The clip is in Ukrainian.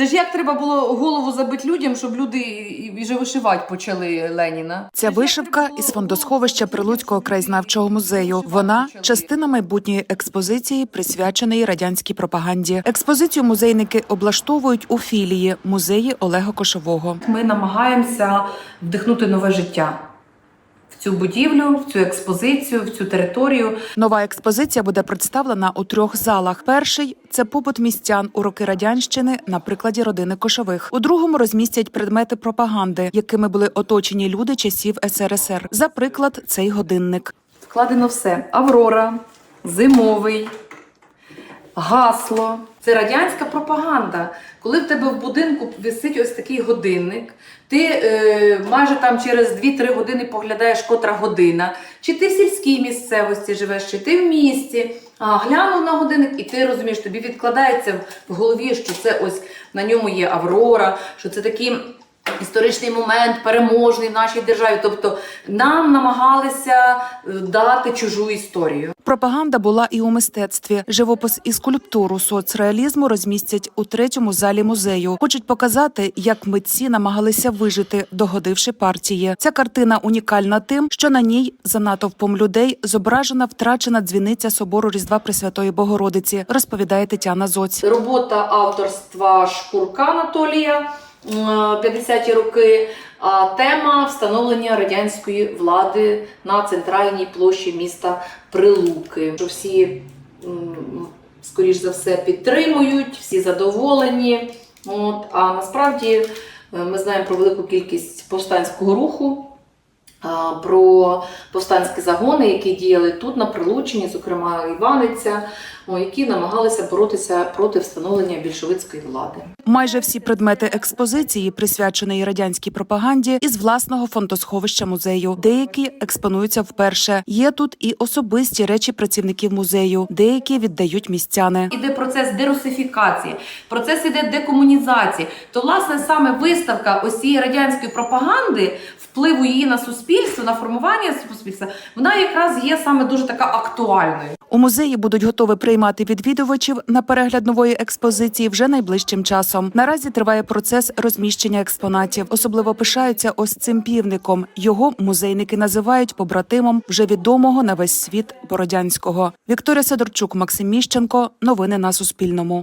Це ж як треба було голову забити людям, щоб люди і- вже вишивати почали Леніна. Ця вишивка із фондосховища Прилуцького краєзнавчого музею. Вона частина майбутньої експозиції, присвяченої радянській пропаганді. Експозицію музейники облаштовують у філії музеї Олега Кошового. Ми намагаємося вдихнути нове життя в цю будівлю, в цю експозицію, в цю територію. Нова експозиція буде представлена у трьох залах. Перший це побут містян у роки радянщини на прикладі родини Кошових. У другому розмістять предмети пропаганди, якими були оточені люди часів СРСР. За приклад, цей годинник. Вкладено все: Аврора, зимовий, гасло. Це радянська пропаганда. Коли в тебе в будинку висить ось такий годинник, ти е, майже там через 2-3 години поглядаєш, котра година. Чи ти в сільській місцевості живеш, чи ти в місті. А, глянув на годинник, і ти розумієш, тобі відкладається в голові, що це ось на ньому є Аврора, що це такий історичний момент, переможний в нашій державі. Тобто нам намагалися е, дати чужу історію. Пропаганда була і у мистецтві. Живопис і скульптуру соцреалізму розмістять у третьому залі музею. Хочуть показати, як митці намагалися вижити, догодивши партії. Ця картина унікальна тим, що на ній за натовпом людей зображена втрачена дзвіниця собору Різдва Пресвятої Богородиці, розповідає Тетяна Зоць. Робота авторства Шкурка Анатолія 50-ті роки. А тема встановлення радянської влади на центральній площі міста Прилуки. Що всі, скоріш за все, підтримують, всі задоволені. От, а насправді е, ми знаємо про велику кількість повстанського руху. Про повстанські загони, які діяли тут на Прилучині, зокрема Іваниця, які намагалися боротися проти встановлення більшовицької влади. Майже всі предмети експозиції, присвяченої радянській пропаганді, із власного фондосховища музею. Деякі експонуються вперше. Є тут і особисті речі працівників музею, деякі віддають містяни. Іде процес дерусифікації, процес іде декомунізації. То, власне, саме виставка ось цієї радянської пропаганди, впливу її на суспільство, на формування суспільства, вона якраз є саме дуже така актуальною. У музеї будуть готові приймати відвідувачів на перегляд нової експозиції вже найближчим часом. Наразі триває процес розміщення експонатів. Особливо пишаються ось цим півником. Його музейники називають побратимом вже відомого на весь світ Бородянського. Вікторія Сидорчук, Максим Міщенко. Новини на Суспільному.